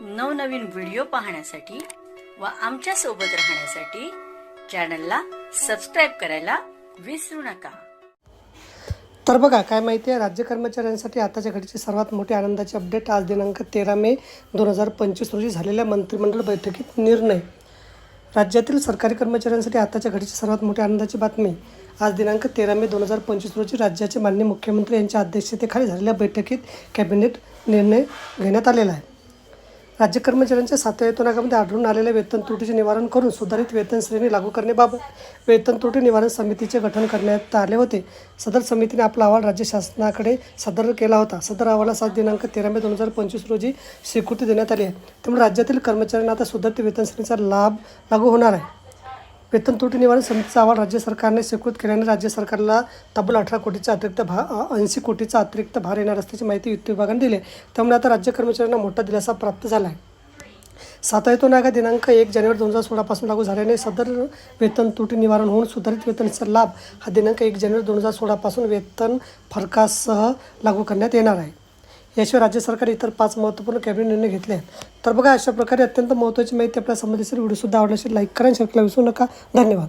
नवनवीन व्हिडिओ पाहण्यासाठी व आमच्यासोबत राहण्यासाठी चॅनलला सबस्क्राईब करायला विसरू नका. तर बघा काय माहिती आहे राज्य कर्मचाऱ्यांसाठी आताच्या घडीची सर्वात मोठी आनंदाची अपडेट आज दिनांक तेरा मे दोन हजार पंचवीस रोजी झालेल्या मंत्रिमंडळ बैठकीत निर्णय. राज्यातील सरकारी कर्मचाऱ्यांसाठी आताच्या घडीची सर्वात मोठी आनंदाची बातमी. आज दिनांक तेरा मे दोन हजार पंचवीस रोजी राज्याचे मान्य मुख्यमंत्री यांच्या अध्यक्षतेखाली झालेल्या बैठकीत कॅबिनेट निर्णय घेण्यात आलेला आहे. राज्य कर्मचाऱ्यांच्या सातव्या वेतन आढळून आलेल्या वेतन त्रुटीचे निवारण करून सुधारित वेतन श्रेणी लागू करण्याबाबत वेतन त्रुटी निवारण समितीचे गठन करण्यात आले होते. सदर समितीने आपला अहवाल राज्य शासनाकडे सादर केला होता. सदर अहवाला सात दिनांक तेरा मे दोन हजार पंचवीस रोजी स्वीकृती देण्यात आली आहे. त्यामुळे राज्यातील कर्मचाऱ्यांना आता सुधारित वेतन श्रेणीचा लाभ लागू होणार आहे. वेतन तुटी निवारण समितीचा अहवाल राज्य सरकारने स्वीकृत केल्याने राज्य सरकारला तब्बल अठरा कोटीचा अतिरिक्त भा ऐंशी कोटीचा अतिरिक्त भार येणार असल्याची माहिती वित्त विभागाने दिली आहे. त्यामुळे आता राज्य कर्मचाऱ्यांना मोठा दिलासा प्राप्त झाला आहे सातवा वेतन दिनांक एक जानेवारी दोन हजार सोळापासून लागू झाल्याने सदर वेतन तुटी निवारण होऊन सुधारित वेतनाचा लाभ हा दिनांक एक जानेवारी दोन हजार सोळापासून वेतन फरकासह लागू करण्यात येणार आहे याशिवाय राज्य सरकार इतर पाच महत्त्वपूर्ण कॅबिनेट निर्णय घेतले आहेत. तर बघा अशा प्रकारे अत्यंत महत्त्वाची माहिती आपल्या संबंधित व्हिडिओसुद्धा आवडल्याशी लाईक करा आणि शेअर विसरू नका. धन्यवाद.